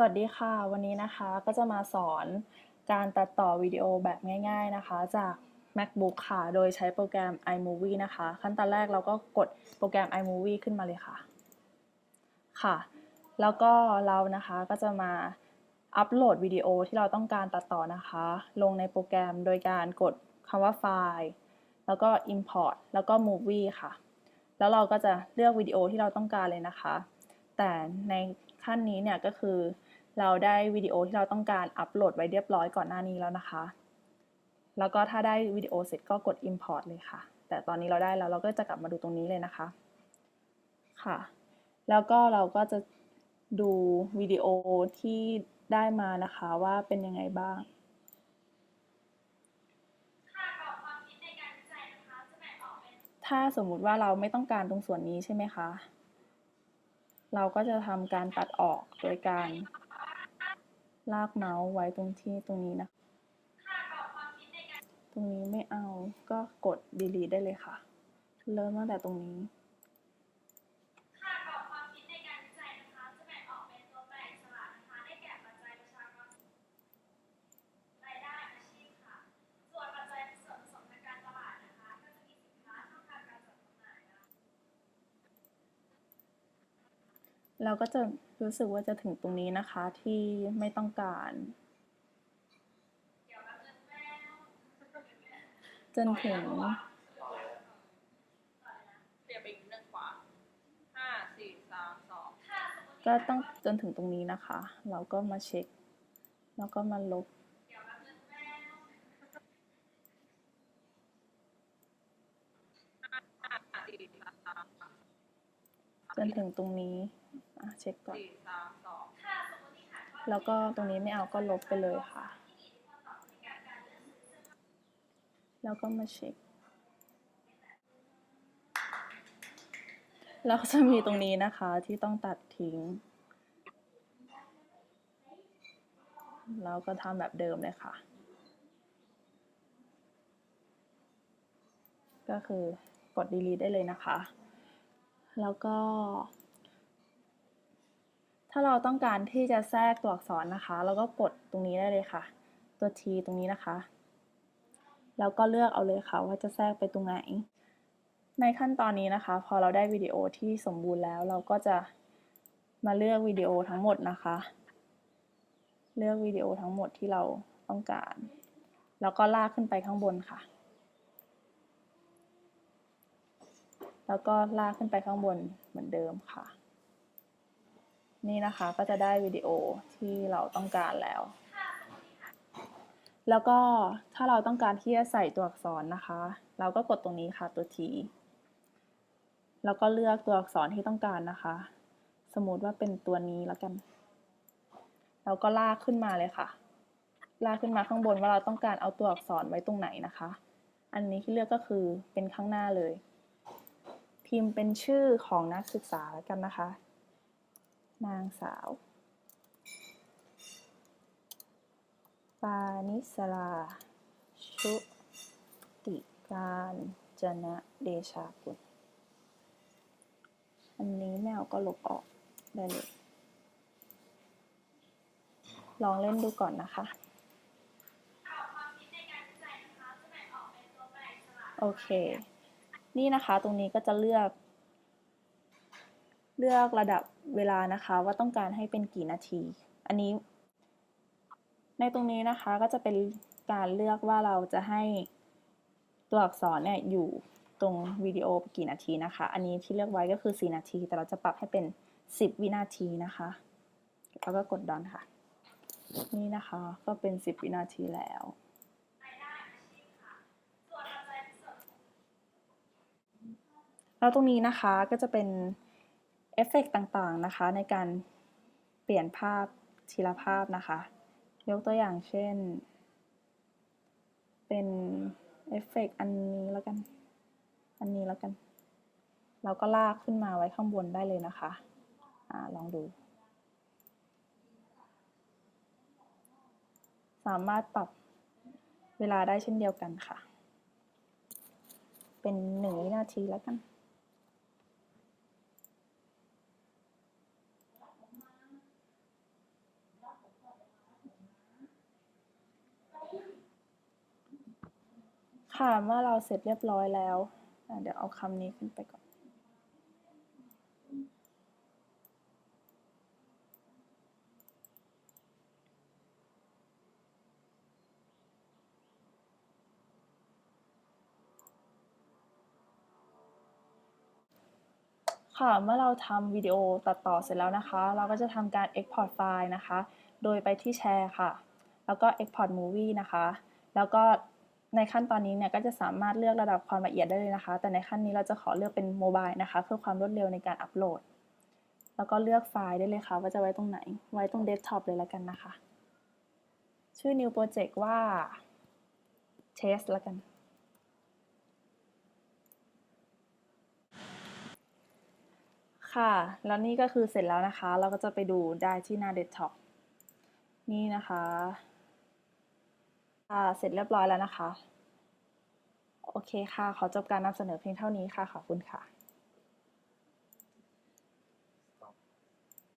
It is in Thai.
สวัสดีค่ะ วันนี้นะคะก็จะมาสอนการตัดต่อวิดีโอแบบง่าย ๆนะคะ จาก MacBook ค่ะ โดยใช้โปรแกรม iMovie นะคะ ขั้นตอนแรกเราก็กดโปรแกรม iMovie ขึ้นมาเลยค่ะ ค่ะ แล้วก็เรานะคะก็จะมาอัปโหลดวิดีโอที่เราต้องการตัดต่อนะคะ ลงในโปรแกรมโดยการกดคำว่าไฟล์ แล้วก็ import แล้วก็ movie ค่ะ แล้วเราก็จะเลือกวิดีโอที่เราต้องการเลยนะคะ แต่ในขั้นนี้เนี่ยก็คือ เราได้วิดีโอที่เราต้องการอัปโหลดไว้เรียบร้อยก่อนหน้านี้แล้วนะคะ แล้วก็ถ้าได้วิดีโอเสร็จก็กด import เลยค่ะ แต่ตอนนี้เราได้แล้วเราก็จะกลับมาดูตรงนี้เลยนะคะ ค่ะ แล้วก็เราก็จะดูวิดีโอที่ได้มานะคะว่าเป็นยังไงบ้างถ้าสมมุติว่าเราไม่ต้องการตรงส่วนนี้ใช่ไหมคะ เราก็จะทำการตัดออกโดยการ ลากเมาส์ไว้ตรงที่ตรงนี้นะ ตรงนี้ไม่เอาก็กด delete ได้เลยค่ะ เริ่มตั้งแต่ตรงนี้ ค่ะกรอบความคิดในการวิจัยนะคะ จะแบ่งออกเป็นตัวแปรอิสระนะคะ ได้แก่ปัจจัยประชากรรายได้อาชีพค่ะ ส่วนปัจจัยส่วนผสมทางการตลาดนะคะ ก็จะมีสินค้าช่องทางการจัดจำหน่ายนะคะ เราก็จะรู้สึกว่าจะถึงตรงนี้นะคะที่ไม่ต้องการ จนถึงก็ต้องจนถึงตรงนี้นะคะ เราก็มาเช็ค แล้วก็มาลบ เกี่ยวกับเงินแม่ ห้าสี่สาม จนถึงตรงนี้อะเช็คก่อนสี่สามสองถ้าสมมติฐานว่าแล้วก็ตรงนี้ไม่เอาก็ลบไปเลยค่ะที่มีอิทธิพลต่อบริการการเลือกซื้อเสื้อผ้าแล้วก็มาเช็ค แล้วก็จะมีตรงนี้นะคะที่ต้องตัดทิ้งเราก็ทำแบบเดิมเลยค่ะ ก็คือกด delete ได้เลยนะคะ แล้วก็ ถ้าเราต้องการที่จะแทรกตัวอักษรนะคะ เราก็กดตรงนี้ได้เลยค่ะ ตัว T ตรงนี้นะคะ แล้วก็เลือกเอาเลยค่ะว่าจะแทรกไปตรงไหน ในขั้นตอนนี้นะคะ พอเราได้วิดีโอที่สมบูรณ์แล้ว เราก็จะมาเลือกวิดีโอทั้งหมดนะคะ เลือกวิดีโอทั้งหมดที่เราต้องการ แล้วก็ลากขึ้นไปข้างบนค่ะ แล้วก็ลากขึ้นไปข้างบนเหมือนเดิมค่ะ นี่นะคะก็จะได้วิดีโอที่เราต้องการแล้ว แล้วก็ถ้าเราต้องการที่จะใส่ตัวอักษรนะคะ เราก็กดตรงนี้ค่ะตัว T แล้วก็เลือกตัวอักษรที่ต้องการนะคะ สมมติว่าเป็นตัวนี้แล้วกันเราก็ลากขึ้นมาเลยค่ะ ลากขึ้นมาข้างบนว่าเราต้องการเอาตัวอักษรไว้ตรงไหนนะคะ อันนี้ที่เลือกก็คือเป็นข้างหน้าเลย พิมพ์เป็นชื่อของนักศึกษาแล้วกันนะคะ นางสาว ปานิสราชุติการจนะเดชากุลอันนี้แมวก็ลบออกได้เลย ลองเล่นดูก่อนนะคะกรอบความคิดในการวิจัยนะคะจะแบ่งออกเป็นตัวแปรอิสระโอเค นี่นะคะตรงนี้ก็จะเลือก เลือกระดับเวลานะคะว่าต้องการให้เป็นกี่นาที อันนี้ ในตรงนี้นะคะก็จะเป็นการเลือกว่าเราจะให้ตัวอักษรเนี่ยอยู่ตรงวิดีโอกี่นาทีนะคะ อันนี้ที่เลือกไว้ก็คือ 4 นาที แต่เราจะปรับให้เป็น 10 วินาทีนะคะ แล้วก็กดดอนค่ะ นี่นะคะก็เป็น 10 วินาทีแล้ว รายได้อาชีพค่ะ ส่วนปัจจัยส่วน แล้วตรงนี้นะคะก็จะเป็นเอฟเฟกต์ต่างๆนะคะในการเปลี่ยนภาพทีละภาพนะคะ ยกตัวอย่างเช่น เป็นเอฟเฟกต์อันนี้แล้วกัน อันนี้แล้วกัน เราก็ลากขึ้นมาไว้ข้างบนได้เลยนะคะอลองดู สามารถปรับเวลาได้เช่นเดียวกันค่ะ เป็นหนึ่งวินาทีแล้วกัน ค่ะเมื่อเราเสร็จเรียบร้อยแล้ว เดี๋ยวเอาคำนี้ขึ้นไปก่อน ค่ะเมื่อเราทำวิดีโอตัดต่อเสร็จแล้วนะคะ เราก็จะทำการ Export ไฟล์นะคะ โดยไปที่แชร์ค่ะ แล้วก็ Export Movie นะคะ แล้วก็ในขั้นตอนนี้เนี่ยก็จะสามารถเลือกระดับความละเอียดได้เลยนะคะ แต่ในขั้นนี้เราจะขอเลือกเป็นโมบายนะคะ เพื่อความรวดเร็วในการอัปโหลด แล้วก็เลือกไฟล์ได้เลยค่ะ ว่าจะไว้ตรงไหน ไว้ตรงเดสก์ท็อปเลยแล้วกันนะคะ ชื่อ new project ว่า test แล้วกัน ค่ะ แล้วนี่ก็คือเสร็จแล้วนะคะ เราก็จะไปดูได้ที่หน้าเดสก์ท็อปนี่นะคะ ค่ะเสร็จเรียบร้อยแล้วนะคะ โอเคค่ะ ขอจบการนำเสนอเพียงเท่านี้ค่ะ ขอบคุณค่ะ